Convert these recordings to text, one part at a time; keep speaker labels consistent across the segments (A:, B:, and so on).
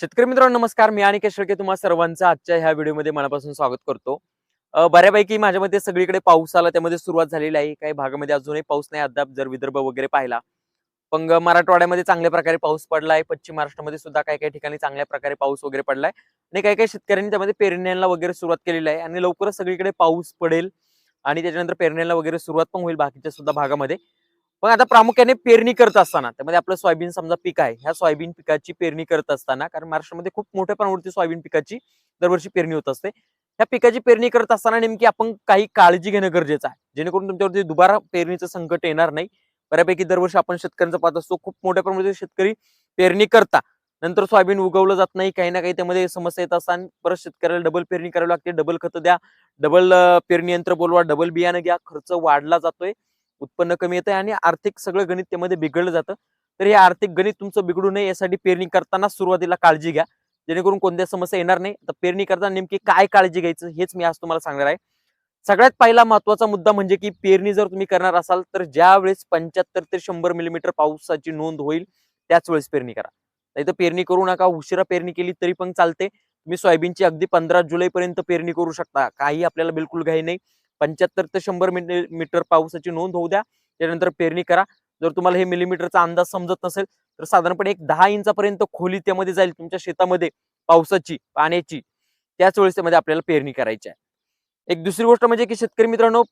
A: शेतकरी मित्रांनो नमस्कार. मी आणि शेळके तुम्हा सर्वांचं आजच्या ह्या व्हिडिओमध्ये मनापासून स्वागत करतो. बऱ्यापैकी माझ्या मते सगळीकडे पाऊस आला त्यामध्ये सुरुवात झालेली आहे. काही भागामध्ये अजूनही पाऊस नाही अद्याप जर विदर्भ वगैरे पाहिला. पण मराठवाड्यामध्ये चांगल्या प्रकारे पाऊस पडलाय. पश्चिम महाराष्ट्रामध्ये सुद्धा काही काही ठिकाणी चांगल्या प्रकारे पाऊस वगैरे पडलाय. आणि काही काही शेतकऱ्यांनी त्यामध्ये पेरण्यांना वगैरे सुरुवात केलेली आहे. आणि लवकरच सगळीकडे पाऊस पडेल आणि त्याच्यानंतर पेरण्यांना वगैरे सुरुवात पण होईल बाकीच्या सुद्धा भागामध्ये. पण आता प्रामुख्याने पेरणी करत असताना त्यामध्ये आपलं सोयाबीन समजा पीक आहे ह्या सोयाबीन पिकाची पेरणी करत असताना कारण महाराष्ट्रामध्ये खूप मोठ्या प्रमाणावरती सोयाबीन पिकाची दरवर्षी पेरणी होत असते. ह्या पिकाची पेरणी करत असताना नेमकी आपण काही काळजी घेणं गरजेचं आहे. जेणेकरून तुमच्यावरती दुबारा पेरणीचं संकट येणार नाही. बऱ्यापैकी दरवर्षी आपण शेतकऱ्यांचा पाहत असतो खूप मोठ्या प्रमाणात शेतकरी पेरणी करता. नंतर सोयाबीन उगवलं जात नाही काही ना काही त्यामध्ये समस्या येत असतात परत शेतकऱ्याला डबल पेरणी करावी लागते. डबल खतं द्या डबल पेरणी यंत्र बोलवा डबल बियाणं घ्या खर्च वाढला जातोय. उत्पन्न कमी येतं आणि आर्थिक सगळं गणित त्यामध्ये बिघडलं जातं. तर हे आर्थिक गणित तुमचं बिघडू नये यासाठी पेरणी करताना सुरुवातीला काळजी घ्या. जेणेकरून कोणत्या समस्या येणार नाही. तर पेरणी करताना नेमकी काय काळजी घ्यायचं हेच मी आज तुम्हाला सांगणार आहे. सगळ्यात पहिला महत्त्वाचा मुद्दा म्हणजे की पेरणी जर तुम्ही करणार असाल तर ज्या वेळेस पंच्याहत्तर ते शंभर मिलीमीटर पावसाची नोंद होईल त्याच वेळेस पेरणी करा. नाही तर पेरणी करू नका उशिरा पेरणी केली तरी पण चालते. तुम्ही सोयाबीनची अगदी पंधरा जुलै पर्यंत पेरणी करू शकता. काही आपल्याला बिलकुल घाई नाही. पंच्याहत्तर ते शंभर मीटर पावसाची नोंद होऊ द्या. त्यानंतर पेरणी करा. जर तुम्हाला हे मिलीमीटरचा अंदाज समजत नसेल तर साधारणपणे एक दहा इंचापर्यंत खोली त्यामध्ये जाईल तुमच्या शेतामध्ये पावसाची पाण्याची. त्याच वेळेस त्यामध्ये आपल्याला पेरणी करायची आहे. एक दुसरी गोष्ट म्हणजे की शेतकरी मित्रांनो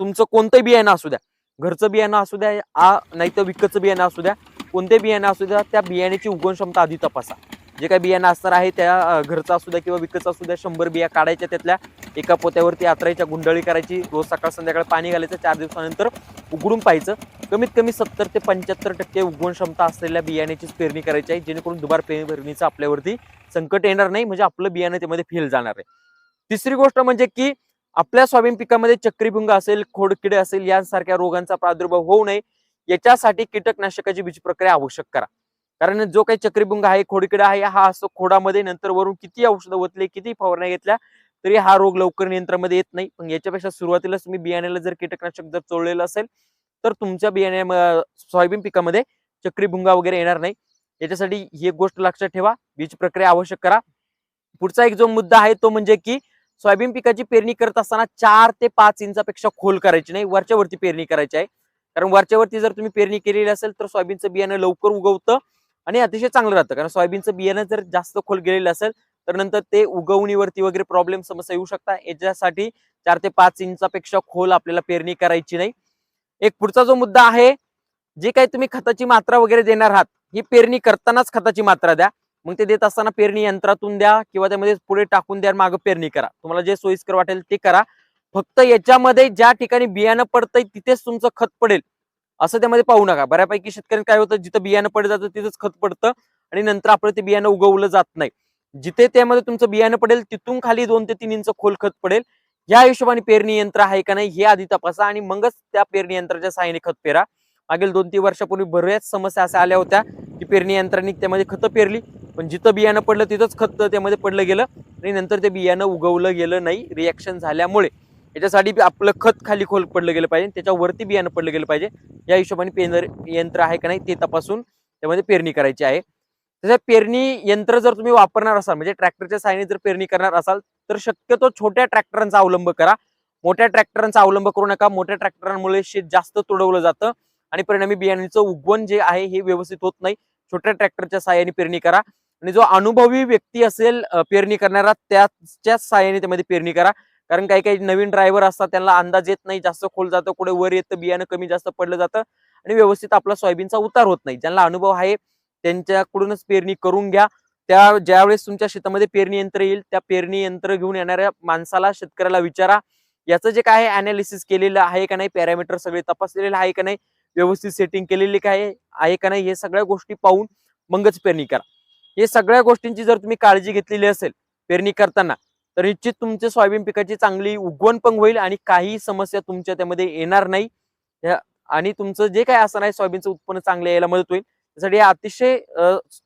A: तुमचं कोणतंही बियाणं असू द्या घरचं बियाणं असू द्या आ नाही तर विकतचं बियाणं असू द्या कोणते बियाणं असू द्या त्या बियाण्याची उगवण क्षमता आधी तपासा. जे काही बियाणं असणार आहे त्या घरचा घरचं असू द्या किंवा विकतचं असू द्या शंभर बिया काढायच्या त्यातल्या एका पोत्यावरती आतरायच्या गुंडळी करायची रोज सकाळ संध्याकाळ पाणी घालायचं चार दिवसानंतर उघडून पाहायचं. कमीत कमी सत्तर ते पंच्याहत्तर टक्के उगवण क्षमता असलेल्या बियाण्याचीच पेरणी करायची आहे जेणेकरून दुबार पेरणीचं आपल्यावरती संकट येणार नाही म्हणजे आपलं बियाणं त्यामध्ये फेल जाणार आहे. तिसरी गोष्ट म्हणजे की आपल्या सोयाबीन पिकामध्ये चक्रीभुंग असेल खोडकिडे असेल यांसारख्या रोगांचा प्रादुर्भाव होऊ नये याच्यासाठी कीटकनाशकाची बीज प्रक्रिया आवश्यक करा. कारण जो काही चक्रीभुंग आहे खोडकिडा आहे हा असतो खोडामध्ये नंतर वरून किती औषधं ओतले किती फवारण्या घेतल्या तरी हा रोग लवकर नियंत्रणामध्ये येत नाही. पण याच्यापेक्षा सुरुवातीलाच तुम्ही बियाण्याला जर कीटकनाशक जर चोळलेलं असेल तर तुमच्या बियाण्या सोयाबीन पिकामध्ये चक्रीभुंगा वगैरे येणार नाही. याच्यासाठी ही एक गोष्ट लक्षात ठेवा. बीज प्रक्रिया आवश्यक करा. पुढचा एक जो मुद्दा आहे तो म्हणजे की सोयाबीन पिकाची पेरणी करत असताना चार ते पाच इंचापेक्षा खोल करायची नाही वरच्यावरती पेरणी करायची आहे. कारण वरच्यावरती जर तुम्ही पेरणी केलेली असेल तर सोयाबीनचं बियाणं लवकर उगवतं. आणि अतिशय चांगलं राहतं. कारण सोयाबीनचं बियाणं जर जास्त खोल गेलेलं असेल तर नंतर ते उगवणीवरती वगैरे प्रॉब्लेम समस्या येऊ शकता याच्यासाठी चार ते पाच इंचापेक्षा खोल आपल्याला पेरणी करायची नाही. एक पुढचा जो मुद्दा आहे जे काही तुम्ही खताची मात्रा वगैरे देणार आहात ही पेरणी करतानाच खताची मात्रा द्या. मग ते देत असताना पेरणी यंत्रातून द्या किंवा त्यामध्ये पुढे टाकून द्या मागं पेरणी करा. तुम्हाला जे सोयीस्कर वाटेल ते करा. फक्त याच्यामध्ये ज्या ठिकाणी बियाणं पडतंय तिथेच तुमचं खत पडेल. असं त्यामध्ये पाहू नका. बऱ्यापैकी शेतकऱ्यांना काय होतं जिथं बियाणं पडत जातं तिथंच खत पडतं आणि नंतर आपलं ते बियाणं उगवलं जात नाही. जिथे त्यामध्ये तुमचं बियाणं पडेल तिथून खाली दोन ते तीन इंच खोल खत पडेल. या हिशोबाने पेरणी यंत्र आहे का नाही हे आधी तपासा आणि मगच त्या पेरणी यंत्राच्या सहाय्याने खत पेरा. मागील दोन तीन वर्षापूर्वी बऱ्याच समस्या अशा आल्या होत्या की पेरणी यंत्रांनी त्यामध्ये खतं पेरली. पण जिथं बियाणं पडलं तिथंच खत त्यामध्ये पडलं गेलं आणि नंतर ते बियाणं उगवलं गेलं नाही. रिॲक्शन झाल्यामुळे याच्यासाठी आपलं खत खाली खोल पडलं गेलं पाहिजे त्याच्यावरती बियाणं पडलं गेलं पाहिजे. या हिशोबाने पेनर यंत्र आहे का नाही ते तपासून त्यामध्ये पेरणी करायची आहे. तसं पेरणी यंत्र जर तुम्ही वापरणार असाल म्हणजे ट्रॅक्टरच्या साहाय्याने जर पेरणी करणार असाल तर शक्यतो छोट्या ट्रॅक्टरांचा अवलंब करा. मोठ्या ट्रॅक्टरांचा अवलंब करू नका. मोठ्या ट्रॅक्टरांमुळे शेत जास्त तुडवलं जातं आणि परिणामी बियाण्याचं उगवण जे आहे हे व्यवस्थित होत नाही. छोट्या ट्रॅक्टरच्या साहाय्याने पेरणी करा आणि जो अनुभवी व्यक्ती असेल पेरणी करणारा त्याच्या साहाय्याने त्यामध्ये पेरणी करा. कारण काही काही नवीन ड्रायव्हर असतात त्यांना अंदाज येत नाही जास्त खोल जातं कुठे वर येतं बियाणं कमी जास्त पडलं जातं आणि व्यवस्थित आपला सोयाबीनचा उतार होत नाही. ज्यांना अनुभव आहे त्यांच्याकडूनच पेरणी करून घ्या. त्या ज्यावेळेस तुमच्या शेतामध्ये पेरणी यंत्र येईल त्या पेरणी यंत्र घेऊन येणाऱ्या माणसाला शेतकऱ्याला विचारा. याचं जे काय अनालिसिस केलेलं आहे का नाही पॅरामीटर सगळे तपासलेले आहे का नाही व्यवस्थित सेटिंग केलेली काय आहे का नाही हे सगळ्या गोष्टी पाहून मगच पेरणी करा. हे सगळ्या गोष्टींची जर तुम्ही काळजी घेतलेली असेल पेरणी करताना तर निश्चित तुमच्या सोयाबीन पिकाची चांगली उगवण पण होईल आणि काही समस्या तुमच्या त्यामध्ये येणार नाही. आणि तुमचं जे काय असणार आहे सोयाबीनचं उत्पन्न चांगलं यायला मदत होईल. त्यासाठी हा अतिशय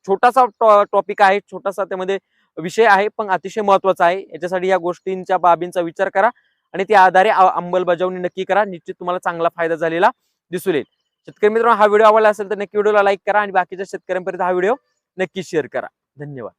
A: छोटासा टॉपिक आहे छोटासा त्यामध्ये विषय आहे पण अतिशय महत्त्वाचा आहे. याच्यासाठी या गोष्टींच्या बाबींचा विचार करा आणि त्या आधारे अंमलबजावणी नक्की करा. निश्चित तुम्हाला चांगला फायदा झालेला दिसून येईल. शेतकरी मित्रांनो हा व्हिडिओ आवडला असेल तर नक्की व्हिडिओला लाईक करा आणि बाकीच्या शेतकऱ्यांपर्यंत हा व्हिडिओ नक्की शेअर करा. धन्यवाद.